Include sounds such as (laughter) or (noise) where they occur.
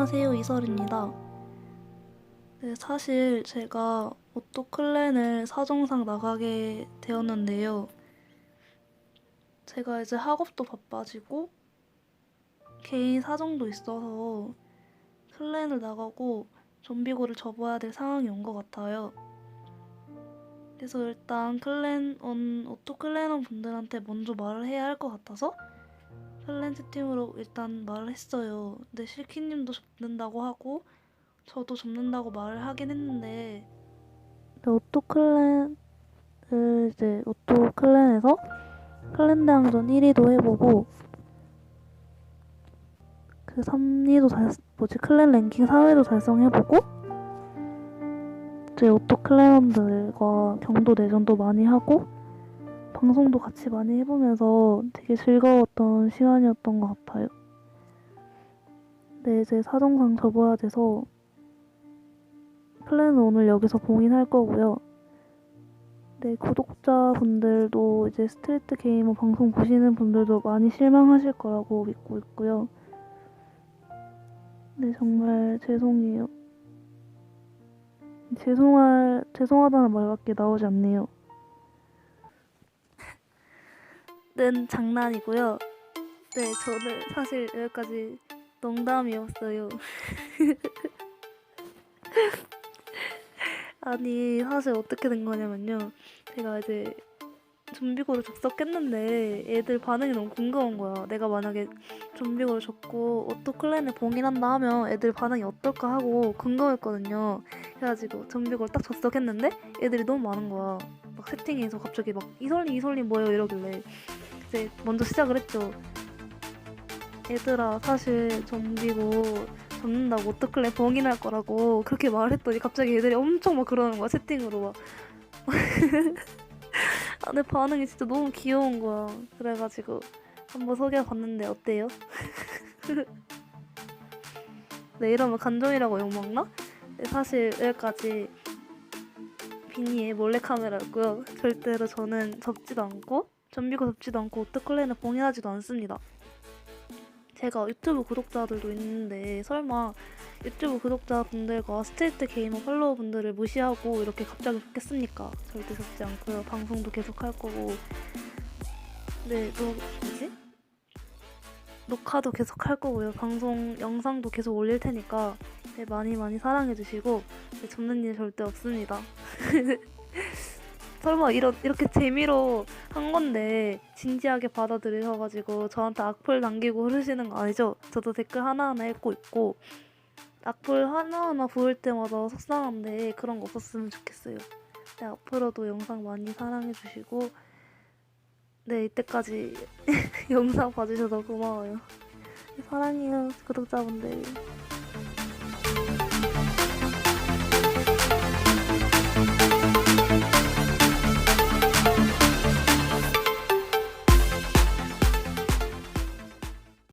안녕하세요 이설입니다. 네, 사실 제가 오토 클랜을 사정상 나가게 되었는데요. 제가 이제 학업도 바빠지고 개인 사정도 있어서 클랜을 나가고 좀비고를 접어야 될 상황이 온 것 같아요. 그래서 일단 클랜 온 오토 클랜원 분들한테 먼저 말을 해야 할 것 같아서 클랜 채팅으로 일단 말을 했어요. 근데 실키님도 접는다고 하고 저도 접는다고 말을 하긴 했는데 오토 클랜을 이제 오토 클랜에서 클랜 대항전 1위도 해보고 그 3위도 달 뭐지 클랜 랭킹 3위도 달성해보고 이제 오토 클랜원들과 경도 내전도 많이 하고 방송도 같이 많이 해보면서 되게 즐거웠던 시간이었던 것 같아요. 네, 이제 사정상 접어야 돼서 클랜은 오늘 여기서 봉인할 거고요. 네, 구독자분들도 이제 스트리트 게이머 방송 보시는 분들도 많이 실망하실 거라고 믿고 있고요. 네, 정말 죄송해요. 죄송할, 죄송하다는 말밖에 나오지 않네요. 는 장난이고요. 네, 저는 사실 여기까지 농담이었어요. (laughs) 아니, 사실 어떻게 된 거냐면요. 제가 이제 좀비고를 접속했는데 애들 반응이 너무 궁금한 거야. 내가 만약에 좀비고를 접고 오토 클랜을 봉인한다 하면 애들 반응이 어떨까 하고 궁금했거든요. 그래가지고 좀비고를 딱 접속했는데 애들이 너무 많은 거야. 막 채팅에서 갑자기 막 이설님 이설님 뭐예요 이러길래 이제 먼저 시작을 했죠. 얘들아 사실 좀비고 접는다고 어떡할래 봉인할 거라고 그렇게 말했더니 갑자기 애들이 엄청 막 그러는 거야 채팅으로 막. (laughs) 아, 내 반응이 진짜 너무 귀여운 거야. 그래가지고 한번 소개해봤는데 어때요? (laughs) 네 이러면 간종이라고 욕먹나? 네, 사실 여기까지 비니의 몰래카메라였고요. 절대로 저는 접지도 않고 좀비고 접지도 않고 오토클랜을 봉인하지도 않습니다. 제가 유튜브 구독자들도 있는데 설마 유튜브 구독자분들과 스트리트 게이머 팔로워분들을 무시하고 이렇게 갑자기 접겠습니까? 절대 접지 않고요. 방송도 계속 할 거고 네, 너 뭐지? 녹화도 계속 할 거고요. 방송 영상도 계속 올릴 테니까 네, 많이 많이 사랑해 주시고 네, 접는 일 절대 없습니다. (laughs) 설마 이런 이렇게 재미로 한 건데 진지하게 받아들이셔가지고 저한테 악플 남기고 그러시는 거 아니죠? 저도 댓글 하나하나 읽고 있고 악플 하나하나 보일 때마다 속상한데 그런 거 없었으면 좋겠어요. 네, 앞으로도 영상 많이 사랑해 주시고 네 이때까지 (laughs) 영상 봐주셔서 고마워요. 사랑해요 구독자분들.